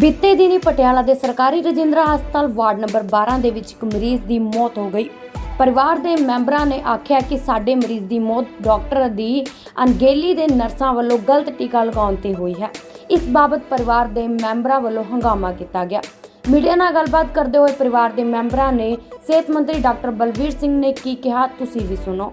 ਬੀਤੇ ਦਿਨੀ ਪਟਿਆਲਾ ਦੇ ਸਰਕਾਰੀ ਰਜਿੰਦਰਾ ਹਸਪਤਾਲ ਵਾਰਡ ਨੰਬਰ 12 ਦੇ ਵਿੱਚ ਇੱਕ ਮਰੀਜ਼ ਦੀ ਮੌਤ ਹੋ ਗਈ। ਪਰਿਵਾਰ ਦੇ ਮੈਂਬਰਾਂ ਨੇ ਆਖਿਆ ਕਿ ਸਾਡੇ ਮਰੀਜ਼ ਦੀ ਮੌਤ ਡਾਕਟਰ ਦੀ ਅਣਗਹਿਲੀ ਦੇ ਨਰਸਾਂ ਵੱਲੋਂ ਗਲਤ ਟੀਕਾ ਲਗਾਉਣ ਤੇ ਹੋਈ ਹੈ। ਇਸ ਬਾਬਤ ਪਰਿਵਾਰ ਦੇ ਮੈਂਬਰਾਂ ਵੱਲੋਂ ਹੰਗਾਮਾ ਕੀਤਾ ਗਿਆ। ਮੀਡੀਆ ਨਾਲ ਗੱਲਬਾਤ ਕਰਦੇ ਹੋਏ ਪਰਿਵਾਰ ਦੇ ਮੈਂਬਰਾਂ ਨੇ ਸਿਹਤ ਮੰਤਰੀ ਡਾਕਟਰ ਬਲਵੀਰ ਸਿੰਘ ਨੇ ਕੀ ਕਿਹਾ, ਤੁਸੀਂ ਵੀ ਸੁਣੋ।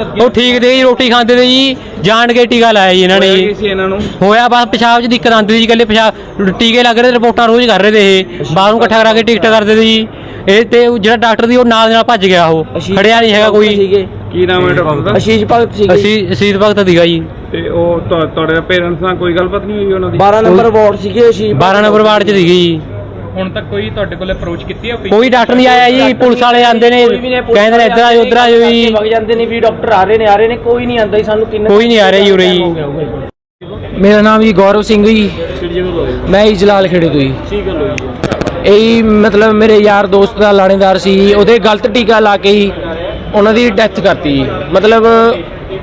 ਉਹ ਠੀਕ ਦੇ ਜੀ ਰੋਟੀ ਖਾਂਦੇ ਤੇ ਜੀ ਜਾਣ ਕੇ ਟੀਕਾ ਲਾਇਆ ਜੀ ਇਹਨਾਂ ਨੇ ਹੋਇਆ ਜੀ। ਕੀ ਸੀ ਇਹਨਾਂ ਨੂੰ? ਹੋਇਆ ਬਸ ਪਿਸ਼ਾਬ 'ਚ ਦਿੱਕਤ ਆਉਂਦੀ ਸੀ ਇਕੱਲੇ ਪਿਸ਼ਾਬ ਟੀਕੇ ਲੱਗ ਰਹੇ ਤੇ ਰਿਪੋਰਟਾਂ ਰੋਜ਼ ਕਰ ਰਹੇ ਤੇ ਇਹ। ਬਾਹਰੋਂ ਇਕੱਠਾ ਕਰਾ ਕੇ ਟਿਕਟ ਕਰਦੇ ਤੇ ਜੀ। ਇਹ ਤੇ ਉਹ ਜਿਹੜਾ ਡਾਕਟਰ ਦੀ ਉਹ ਨਾਲ ਦੀ ਨਾਲ ਭੱਜ ਗਿਆ ਉਹ। ਖੜਿਆ ਨਹੀਂ ਹੈਗਾ ਕੋਈ। ਕੀ ਨਾਮ ਹੈ ਡਾਕਟਰ ਦਾ? ਅਸ਼ੀਸ਼ ਭਗਤ ਸੀਗੇ। ਅਸੀਂ ਅਸੀਤ ਭਗਤ ਦੀਗਾ ਜੀ। ਤੇ ਉਹ ਤੁਹਾ- ਤੁਹਾਡੇ ਪੇਰੈਂਟਸ ਨਾਲ ਕੋਈ ਗੱਲਬਾਤ ਨਹੀਂ ਹੋਈ ਉਹਨਾਂ ਦੀ? 12 ਨੰਬਰ ਵਾਰਡ ਸੀਗੇ ਅਸ਼ੀਸ਼ 12 ਨੰਬਰ ਵਾਰਡ 'ਚ ਦੀਗੀ ਜੀ। ਹੁਣ ਤੱਕ ਕੋਈ ਤੁਹਾਡੇ ਕੋਲ ਅਪਰੋਚ ਕੀਤੀ ਹੈ ਕੋਈ ਡਾਕਟਰ ਨਹੀਂ ਆਇਆ ਜੀ ਪੁਲਿਸ ਵਾਲੇ ਆਂਦੇ ਨੇ ਕਹਿੰਦੇ ਨੇ ਇੱਧਰ ਆਜੋ ਉੱਧਰ ਆਜੋ ਜੀ। ਵਗ ਜਾਂਦੇ ਨੇ ਵੀ ਡਾਕਟਰ ਆ ਰਹੇ ਨੇ ਆ ਰਹੇ ਨੇ ਕੋਈ ਨਹੀਂ ਆਂਦਾ ਜੀ ਸਾਨੂੰ ਕਿੰਨਾ ਕੋਈ ਨਹੀਂ ਆ ਰਿਹਾ ਜੀ ਉਰੇ ਜੀ। ਮੇਰਾ ਨਾਮ ਜੀ ਗੌਰਵ ਸਿੰਘ ਜੀ। ਮੈਂ ਜੀ ਜਲਾਲ ਖੇੜੇ ਤੋਂ ਜੀ। ਇਹ ਜੀ? ਮਤਲਬ ਮੇਰੇ ਯਾਰ ਦੋਸਤ ਦਾ ਲਾਣੇਦਾਰ ਸੀ ਉਹਦੇ ਗਲਤ ਟੀਕਾ ਲਾ ਕੇ ਹੀ ਉਹਨਾਂ ਦੀ ਡੈਥ ਕਰਤੀ ਜੀ। ਮਤਲਬ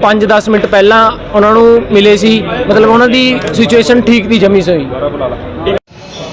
5-10 ਮਿੰਟ ਪਹਿਲਾਂ ਉਹਨਾਂ ਨੂੰ ਮਿਲੇ ਸੀ ਮਤਲਬ ਉਹਨਾਂ ਦੀ ਸਿਚੁਏਸ਼ਨ ਠੀਕ ਦੀ ਜਮੀ ਸੋਈ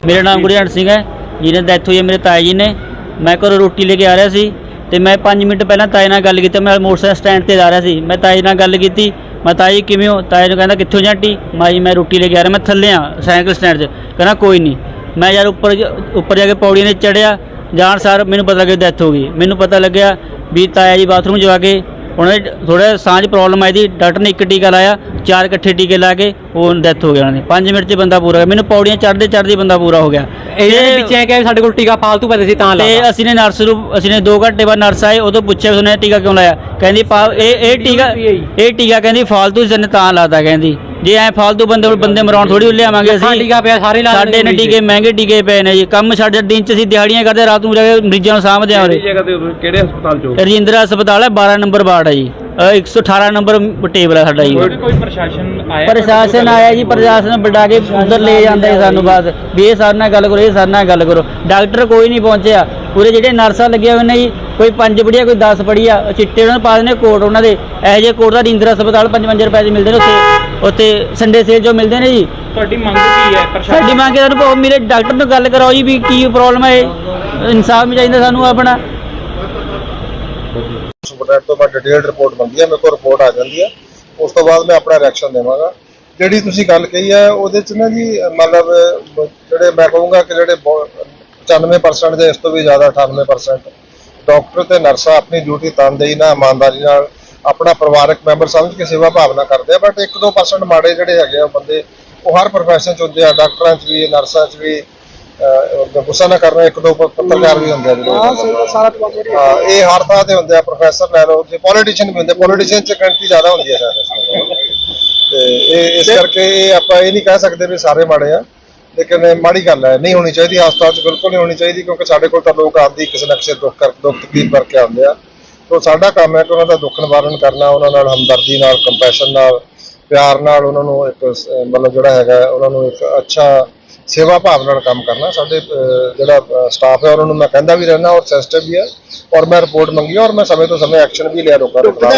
ਮੇਰਾ ਨਾਮ ਗੁਰਜੰਟ ਸਿੰਘ ਹੈ। ਜਿਹਨੇ ਡੈਥ ਹੋਈ ਹੈ ਮੇਰੇ ਤਾਏ ਜੀ ਨੇ। ਮੈਂ ਘਰੋਂ ਰੋਟੀ ਲੈ ਕੇ ਆ ਰਿਹਾ ਸੀ ਤੇ ਮੈਂ 5 ਮਿੰਟ ਪਹਿਲਾਂ ਤਾਏ ਨਾਲ ਗੱਲ ਕੀਤੀ, ਮੈਂ ਮੋਟਰਸਾਈਕਲ ਸਟੈਂਡ ਤੇ ਜਾ ਰਿਹਾ ਸੀ। ਮੈਂ ਤਾਏ ਨਾਲ ਗੱਲ ਕੀਤੀ, ਮੈਂ ਤਾਏ ਕਿਵੇਂ ਹੋ? ਤਾਏ ਨੂੰ ਕਹਿੰਦਾ, ਕਿੱਥੋਂ ਜਾਂਟੀ? ਮੈਂ ਜੀ, ਮੈਂ ਰੋਟੀ ਲੈ ਕੇ ਆ ਰਿਹਾ, ਮੈਂ ਥੱਲੇ ਆ, ਸਾਈਕਲ ਸਟੈਂਡ 'ਚ। ਕਹਿੰਦਾ, ਕੋਈ ਨਹੀਂ। ਮੈਂ ਯਾਰ ਉੱਪਰ ਉੱਪਰ ਜਾ ਕੇ ਪੌੜੀਆਂ 'ਤੇ ਚੜਿਆ ਜਾਣ ਸਾਰ ਮੈਨੂੰ ਪਤਾ ਲੱਗਿਆ ਡੈਥ ਹੋ ਗਈ। ਮੈਨੂੰ ਪਤਾ ਲੱਗਿਆ ਵੀ ਤਾਇਆ ਜੀ ਬਾਥਰੂਮ ਜਾ ਕੇ ਉਹਨਾਂ ਦੇ ਥੋੜਾ ਸਾਂਝ ਪ੍ਰੋਬਲਮ ਆਈ ਦੀ ਡਾਕਟਰ ਨੇ ਇੱਕ ਟੀਕਾ ਲਾਇਆ ਚਾਰ ਇਕੱਠੇ ਟੀਕੇ ਲਾ ਕੇ ਉਹ ਡੈਥ ਹੋ ਗਿਆ ਉਹਨਾਂ ਦੀ। 5 ਮਿੰਟ 'ਚ ਬੰਦਾ ਪੂਰਾ ਹੋ ਗਿਆ। ਮੈਨੂੰ ਪੌੜੀਆਂ ਚੜ੍ਹਦੇ ਚੜ੍ਹਦੇ ਬੰਦਾ ਪੂਰਾ ਹੋ ਗਿਆ। ਇਹਨਾਂ ਦੇ ਤੇ- ਵਿੱਚ ਐ ਕਿ ਸਾਡੇ ਕੋਲ ਟੀਕਾ ਫਾਲਤੂ ਪੈਦੇ ਸੀ ਤਾਂ ਤੇ ਲਾਇਆ ਅਸੀਂ ਨੇ ਨਰਸ ਨੂੰ ਅਸੀਂ ਨੇ 2 ਘੰਟੇ ਬਾਅਦ ਨਰਸ ਆਏ ਉਦੋਂ ਪੁੱਛਿਆ ਉਹਨੇ ਟੀਕਾ ਕਿਉਂ ਲਾਇਆ? ਕਹਿੰਦੀ ਪਾ- ਇਹ ਇਹ ਟੀਕਾ ਇਹ ਟੀਕਾ ਕਹਿੰਦੀ ਫਾਲਤੂ ਜਨ ਤਾਂ ਲਾਤਾ ਕਹਿੰਦੀ। ਜੇ ਐ ਫਾਲਤੂ ਬੰਦੇ ਬੰਦੇ ਮਰਾਉਣ ਥੋੜੀ ਲਿਆਵਾਂਗੇ ਅਸੀਂ। ਟੀਕਾ ਪਿਆ ਸਾਰੇ ਲਾ ਸਾਡੇ ਨੇ ਟੀਕੇ ਮਹਿੰਗੇ ਟੀਕੇ ਪਏ ਨੇ ਜੀ। ਕੰਮ ਸਾਡੇ ਦਿਨ ਚ ਅਸੀਂ ਦਿਹਾੜੀਆਂ ਕਰਦੇ ਰਾਤ ਨੂੰ ਜਾ ਕੇ ਮਰੀਜ਼ਾਂ ਨੂੰ ਸਾਂਭਦੇ ਆ ਕਿਹੜੀ ਉਰੇ ਜਗ੍ਹਾ ਤੇ ਤੁਸੀਂ ਕਿਹੜੇ ਹਸਪਤਾਲ ਚੋਂ ਰਜਿੰਦਰਾ ਹਸਪਤਾਲ ਹੈ 12 ਨੰਬਰ ਵਾਰਡ ਹੈ ਜੀ। ਅ, 118 ਨੰਬਰ ਟੇਬਲ ਹੈ ਸਾਡਾ ਜੀ। ਕੋਈ ਪ੍ਰਸ਼ਾਸਨ ਆਇਆ? ਪ੍ਰਸ਼ਾਸਨ ਆਇਆ ਜੀ ਪ੍ਰਸ਼ਾਸਨ ਬਿਠਾ ਕੇ ਉਧਰ ਲੈ ਜਾਂਦਾ ਜੀ ਸਾਨੂੰ ਬਸ ਵੀ ਇਹ ਸਾਡੇ ਨਾਲ ਗੱਲ ਕਰੋ ਇਹ ਸਾਡੇ ਨਾਲ ਗੱਲ ਕਰੋ। ਡਾਕਟਰ ਕੋਈ ਨਹੀਂ ਪਹੁੰਚਿਆ। ਪੂਰੇ ਜਿਹੜੇ ਨਰਸਾਂ ਲੱਗੀਆਂ ਹੋਏ ਨੇ ਜੀ ਕੋਈ ਪੰਜ ਪੜੀਆ ਕੋਈ 10 ਪੜੀਆ ਚਿੱਟੇ ਉਹਨਾਂ ਨੂੰ ਪਾ ਦਿੰਦੇ ਕੋਟ ਉਹਨਾਂ ਦੇ। ਇਹੋ ਜਿਹੇ ਕੋਟ ਦਾ ਰਿੰਦਰ ਹਸਪਤਾਲ 55 ਰੁਪਏ ਦੇ ਮਿਲਦੇ ਨੇ ਉੱਥੇ। ਉੱਥੇ ਸੰਡੇ ਸੇਲ ਜੋ ਮਿਲਦੇ ਨੇ ਜੀ। ਤੁਹਾਡੀ ਮੰਗ ਕੀ ਹੈ? ਪ੍ਰਸ਼ਾਸਨ ਸਾਡੀ ਮੰਗ ਹੈ ਸਾਨੂੰ ਭਾਵੇਂ ਮੇਰੇ ਡਾਕਟਰ ਨਾਲ ਗੱਲ ਕਰਾਓ ਜੀ ਵੀ ਕੀ ਪ੍ਰੋਬਲਮ ਹੈ ਇਨਸਾਫ ਵੀ ਚਾਹੀਦਾ ਸਾਨੂੰ ਆਪਣਾ। ਸੁਪਰਡੈਂਟ ਤੋਂ ਮੈਂ ਡਿਟੇਲਡ ਰਿਪੋਰਟ ਮੰਗੀ ਹੈ ਮੇਰੇ ਕੋਲ ਰਿਪੋਰਟ ਆ ਜਾਂਦੀ ਹੈ। ਉਸ ਤੋਂ ਬਾਅਦ ਮੈਂ ਆਪਣਾ ਰਿਐਕਸ਼ਨ ਦੇਵਾਂਗਾ। ਜਿਹੜੀ ਤੁਸੀਂ ਗੱਲ ਕਹੀ ਹੈ ਉਹਦੇ ਚ ਨਾ ਜੀ ਮਤਲਬ ਜਿਹੜੇ ਮੈਂ ਕਹੂੰਗਾ ਕਿ ਜਿਹੜੇ ਬਹੁ- 95% ਦੇ ਇਸ ਤੋਂ ਵੀ ਜ਼ਿਆਦਾ 98% ਡਾਕਟਰ ਤੇ ਨਰਸਾਂ ਆਪਣੀ ਡਿਊਟੀ ਤਨਦੇਹੀ ਨਾਲ ਇਮਾਨਦਾਰੀ ਨਾਲ ਆਪਣਾ ਪਰਿਵਾਰਕ ਮੈਂਬਰ ਸਮਝ ਕੇ ਸੇਵਾ ਭਾਵਨਾ ਕਰਦੇ ਆ ਬਟ 1-2% ਮਾੜੇ ਜਿਹੜੇ ਹੈਗੇ ਆ ਬੰਦੇ ਉਹ ਹਰ ਪ੍ਰੋਫੈਸ਼ਨ ਚ ਹੁੰਦੇ ਆ ਡਾਕਟਰਾਂ ਚ ਵੀ ਨਰਸਾਂ ਚ ਵੀ ਗੁੱਸਾ ਨਾ ਕਰਨਾ ਇੱਕ ਦੋ ਪੱਤਰਕਾਰ ਵੀ ਹੁੰਦੇ ਆ ਜਿਹੜੇ ਇਹ ਹਰ ਥਾਂ ਤੇ ਹੁੰਦੇ ਆ ਪ੍ਰੋਫੈਸਰ ਲੈ ਲਓ ਜੇ ਪੋਲੀਟੀਸ਼ੀਅਨ ਵੀ ਹੁੰਦੇ ਪੋਲੀਟੀਸ਼ੀਅਨ ਚ ਗਿਣਤੀ ਜ਼ਿਆਦਾ ਹੁੰਦੀ ਹੈ ਇਸ ਤੋਂ। ਤੇ ਇਹ ਇਸ ਕਰਕੇ ਇਹ ਆਪਾਂ ਇਹ ਨਹੀਂ ਕਹਿ ਸਕਦੇ ਵੀ ਸਾਰੇ ਮਾੜੇ ਆ ਲੇਕਿਨ ਮਾੜੀ ਗੱਲ ਹੈ ਨਹੀਂ ਹੋਣੀ ਚਾਹੀਦੀ ਹਸਪਤਾਲ ਚ ਬਿਲਕੁਲ ਨਹੀਂ ਹੋਣੀ ਚਾਹੀਦੀ ਕਿਉਂਕਿ ਸਾਡੇ ਕੋਲ ਤਾਂ ਲੋਕ ਆਉਂਦੇ ਹੀ ਕਿਸੇ ਨਾ ਕਿਸੇ ਦੁੱਖ ਕਰ ਦੁੱਖ ਤਕਲੀਫ ਕਰਕੇ ਆਉਂਦੇ ਆ ਤੋਂ ਸਾਡਾ ਕੰਮ ਹੈ ਕਿ ਉਹਨਾਂ ਦਾ ਦੁੱਖ ਨਿਵਾਰਨ ਕਰਨਾ, ਉਹਨਾਂ ਨਾਲ ਹਮਦਰਦੀ ਨਾਲ ਕੰਪੈਸ਼ਨ ਨਾਲ, ਪਿਆਰ ਨਾਲ ਉਹਨਾਂ ਨੂੰ ਇੱਕ, ਮਤਲਬ ਜਿਹੜਾ ਹੈਗਾ ਉਹਨਾਂ ਨੂੰ ਇੱਕ ਅੱਛਾ ਸੇਵਾ ਭਾਵ ਨਾਲ ਕੰਮ ਕਰਨਾ। ਸਾਡੇ ਜਿਹੜਾ ਸਟਾਫ ਹੈ, ਉਹਨਾਂ ਨੂੰ ਮੈਂ ਕਹਿੰਦਾ ਵੀ ਰਹਿਣਾ ਔਰ ਸੈਂਸਿਟਿਵ ਵੀ ਹੈ ਔਰ ਮੈਂ ਰਿਪੋਰਟ ਮੰਗੀ ਔਰ ਮੈਂ ਸਮੇਂ ਤੋਂ ਸਮੇਂ ਐਕਸ਼ਨ ਵੀ ਲਿਆ ਲੋਕਾਂ ਦੇ ਖਿਲਾਫ